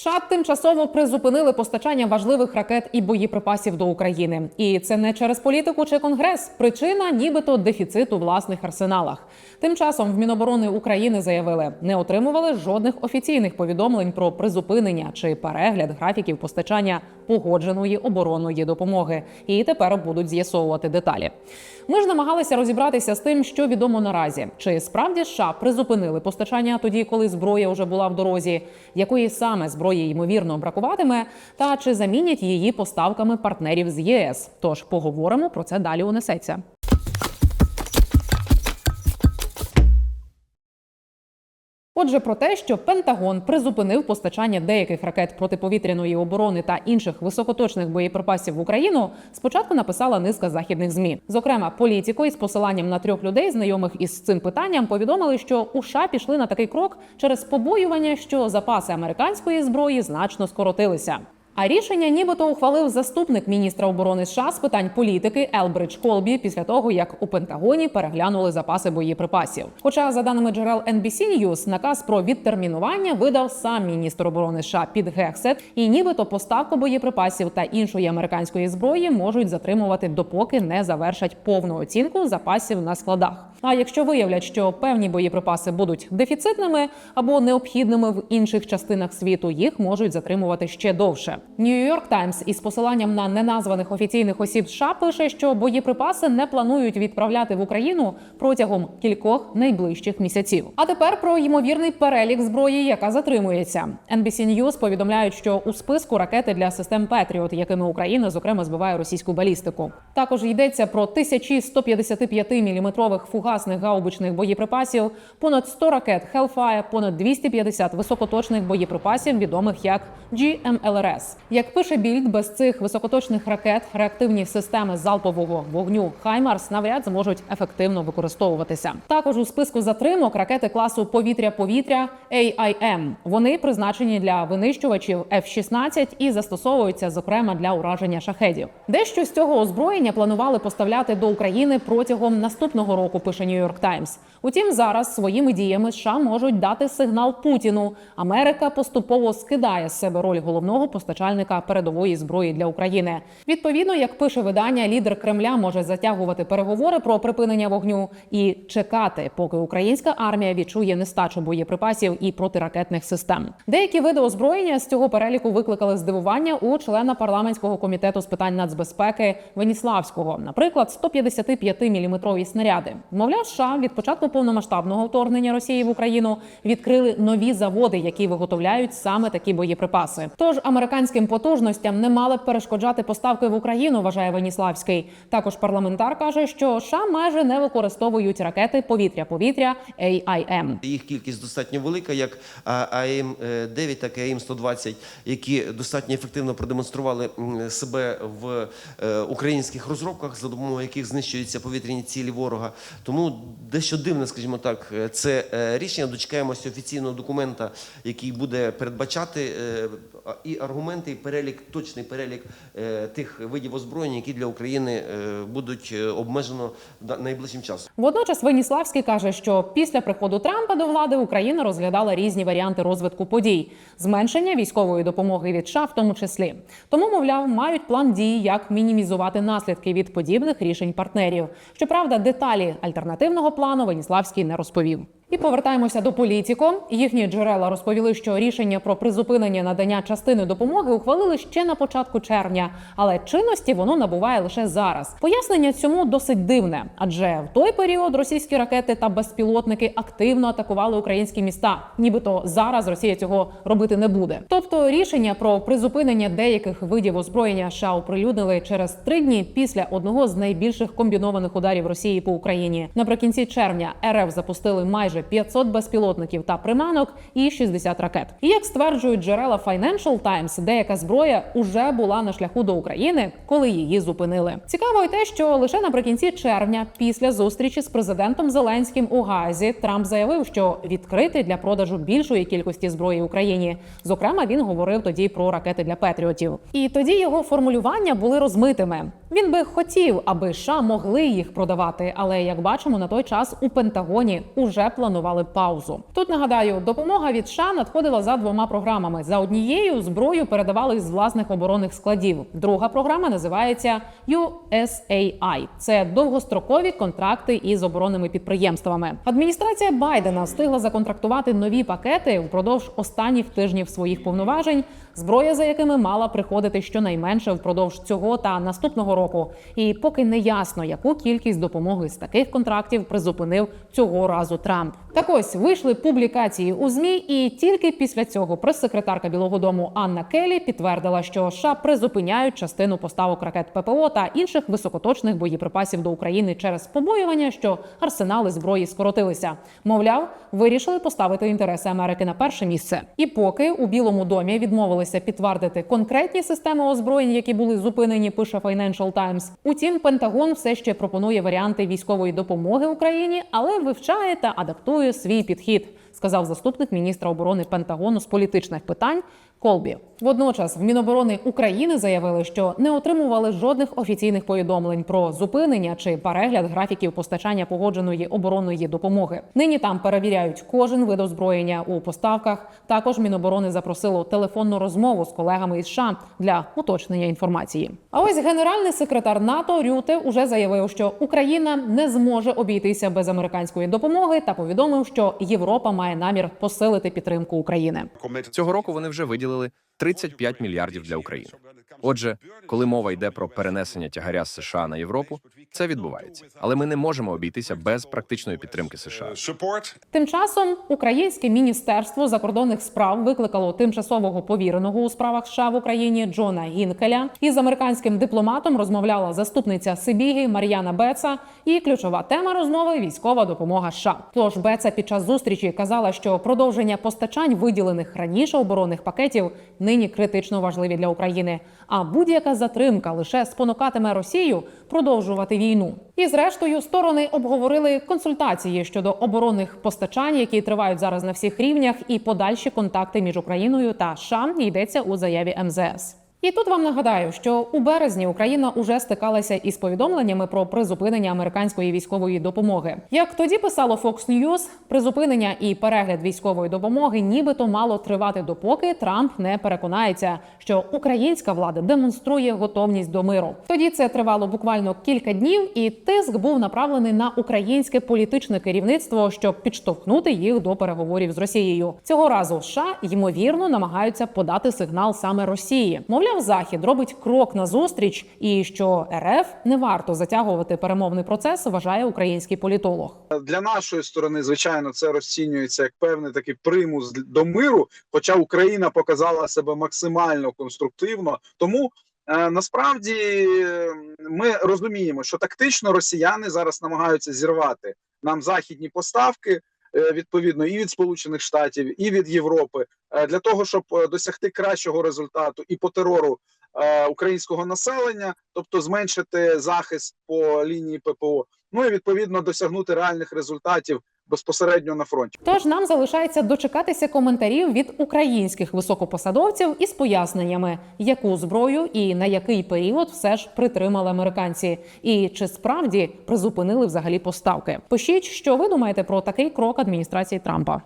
США тимчасово призупинили постачання важливих ракет і боєприпасів до України, і це не через політику чи конгрес. Причина, нібито дефіцит у власних арсеналах. Тим часом в Міноборони України заявили, не отримували жодних офіційних повідомлень про призупинення чи перегляд графіків постачання погодженої оборонної допомоги. І тепер будуть з'ясовувати деталі. Ми ж намагалися розібратися з тим, що відомо наразі, чи справді США призупинили постачання тоді, коли зброя вже була в дорозі, якої саме зброї ймовірно бракуватиме, та чи замінять її поставками партнерів з ЄС. Тож поговоримо про це далі. Унесеться. Отже, про те, що Пентагон призупинив постачання деяких ракет протиповітряної оборони та інших високоточних боєприпасів в Україну, спочатку написала низка західних змі. Зокрема, політико із посиланням на трьох людей, знайомих із цим питанням, повідомили, що США пішли на такий крок через побоювання, що запаси американської зброї значно скоротилися. А рішення нібито ухвалив заступник міністра оборони США з питань політики Елбридж Колбі після того, як у Пентагоні переглянули запаси боєприпасів. Хоча, за даними джерел NBC News, наказ про відтермінування видав сам міністр оборони США Піт Гексет, і нібито поставку боєприпасів та іншої американської зброї можуть затримувати, допоки не завершать повну оцінку запасів на складах. А якщо виявлять, що певні боєприпаси будуть дефіцитними або необхідними в інших частинах світу, їх можуть затримувати ще довше. Нью-Йорк Таймс із посиланням на неназваних офіційних осіб США пише, що боєприпаси не планують відправляти в Україну протягом кількох найближчих місяців. А тепер про ймовірний перелік зброї, яка затримується. NBC News повідомляють, що у списку ракети для систем Петріот, якими Україна зокрема збиває російську балістику. Також йдеться про тисячі 155 міліметрових фугасних гаубичних боєприпасів, понад 100 ракет Hellfire, понад 250 високоточних боєприпасів, відомих як GMLRS. Як пише більд, без цих високоточних ракет реактивні системи залпового вогню Хаймарс навряд зможуть ефективно використовуватися. Також у списку затримок ракети класу повітря-повітря AIM. Вони призначені для винищувачів F-16 і застосовуються зокрема для ураження шахедів. Дещо з цього озброєння планували поставляти до України протягом наступного року. Пише New York Times. Утім, зараз своїми діями США можуть дати сигнал Путіну. Америка поступово скидає з себе роль головного постачальника передової зброї для України. Відповідно, як пише видання, лідер Кремля може затягувати переговори про припинення вогню і чекати, поки українська армія відчує нестачу боєприпасів і протиракетних систем. Деякі види озброєння з цього переліку викликали здивування у члена парламентського комітету з питань нацбезпеки Веніславського, наприклад, 155 міліметрові снаряди. Мовляв, США від початку повномасштабного вторгнення Росії в Україну відкрили нові заводи, які виготовляють саме такі боєприпаси. Тож американським потужностям не мали б перешкоджати поставки в Україну, вважає Веніславський. Також парламентар каже, що США майже не використовують ракети повітря-повітря AIM. Їх кількість достатньо велика, як АМ-9, так і АМ-120, які достатньо ефективно продемонстрували себе в е, українських розробках, за допомогою яких знищуються повітряні цілі ворога. Тому дещо дивне, скажімо так, е, це е, рішення. Дочекаємося офіційного документа, який буде передбачати е, і аргументи, і перелік, точний перелік тих видів озброєння, які для України будуть обмежено найближчим часом. Водночас Веніславський каже, що після приходу Трампа до влади Україна розглядала різні варіанти розвитку подій, зменшення військової допомоги від США в тому числі. Тому, мовляв, мають план дій, як мінімізувати наслідки від подібних рішень партнерів. Щоправда, деталі альтернативного плану Веніславський не розповів. І повертаємося до політико. Їхні джерела розповіли, що рішення про призупинення надання частини допомоги ухвалили ще на початку червня, але чинності воно набуває лише зараз. Пояснення цьому досить дивне, адже в той період російські ракети та безпілотники активно атакували українські міста. Нібито зараз Росія цього робити не буде. Тобто рішення про призупинення деяких видів озброєння США оприлюднили через три дні після одного з найбільших комбінованих ударів Росії по Україні. Наприкінці червня РФ запустили майже 500 безпілотників та приманок і 60 ракет. І як стверджують джерела Financial Times, деяка зброя уже була на шляху до України, коли її зупинили. Цікаво й те, що лише наприкінці червня, після зустрічі з президентом Зеленським у Газі, Трамп заявив, що відкритий для продажу більшої кількості зброї Україні. Зокрема, він говорив тоді про ракети для Петріотів. І тоді його формулювання були розмитими. Він би хотів, аби США могли їх продавати, але як бачимо, на той час у Пентагоні уже планують планували паузу. Тут нагадаю, допомога від США надходила за двома програмами. За однією зброю передавали з власних оборонних складів. Друга програма називається USAI. Це довгострокові контракти із оборонними підприємствами. Адміністрація Байдена встигла законтрактувати нові пакети впродовж останніх тижнів своїх повноважень, зброя за якими мала приходити щонайменше впродовж цього та наступного року. І поки не ясно, яку кількість допомоги з таких контрактів призупинив цього разу Трамп. Так ось вийшли публікації у змі, і тільки після цього прес-секретарка Білого Дому Анна Келі підтвердила, що США призупиняють частину поставок ракет ППО та інших високоточних боєприпасів до України через побоювання, що арсенали зброї скоротилися. Мовляв, вирішили поставити інтереси Америки на перше місце. І поки у Білому домі відмовилися підтвердити конкретні системи озброєнь, які були зупинені, пише Financial Times. Утім, Пентагон все ще пропонує варіанти військової допомоги Україні, але вивчає та адаптує свій підхід, сказав заступник міністра оборони Пентагону з політичних питань. Колбі водночас в Міноборони України заявили, що не отримували жодних офіційних повідомлень про зупинення чи перегляд графіків постачання погодженої оборонної допомоги. Нині там перевіряють кожен вид озброєння у поставках. Також Міноборони запросило телефонну розмову з колегами із США для уточнення інформації. А ось генеральний секретар НАТО Рюте уже заявив, що Україна не зможе обійтися без американської допомоги та повідомив, що Європа має намір посилити підтримку України. Цього року вони вже виділили 35 мільярдів для України. Отже, коли мова йде про перенесення тягаря з США на Європу, це відбувається. Але ми не можемо обійтися без практичної підтримки США. Тим часом українське міністерство закордонних справ викликало тимчасового повіреного у справах США в Україні Джона Гінкеля. Із американським дипломатом розмовляла заступниця Сибіги Мар'яна Беца. І ключова тема розмови військова допомога США. Тож Беца під час зустрічі казала, що продовження постачань виділених раніше оборонних пакетів нині критично важливі для України. А будь-яка затримка лише спонукатиме Росію продовжувати війну. І зрештою сторони обговорили консультації щодо оборонних постачань, які тривають зараз на всіх рівнях, і подальші контакти між Україною та США йдеться у заяві МЗС. І тут вам нагадаю, що у березні Україна уже стикалася із повідомленнями про призупинення американської військової допомоги. Як тоді писало Fox News, призупинення і перегляд військової допомоги нібито мало тривати допоки Трамп не переконається, що українська влада демонструє готовність до миру. Тоді це тривало буквально кілька днів, і тиск був направлений на українське політичне керівництво, щоб підштовхнути їх до переговорів з Росією. Цього разу США ймовірно намагаються подати сигнал саме Росії. Мовляв, Захід робить крок назустріч, і що РФ не варто затягувати перемовний процес, вважає український політолог. для нашої сторони, звичайно, це розцінюється як певний такий примус до миру. Хоча Україна показала себе максимально конструктивно. Тому е, насправді ми розуміємо, що тактично росіяни зараз намагаються зірвати нам західні поставки. Е, Відповідно, і від Сполучених Штатів, і від Європи. Е, для того, щоб е, досягти кращого результату і по терору українського населення, тобто зменшити захист по лінії ППО, ну і відповідно досягнути реальних результатів безпосередньо на фронті. Тож нам залишається дочекатися коментарів від українських високопосадовців із поясненнями, яку зброю і на який період все ж притримали американці, і чи справді призупинили взагалі поставки. Пишіть, що ви думаєте про такий крок адміністрації Трампа.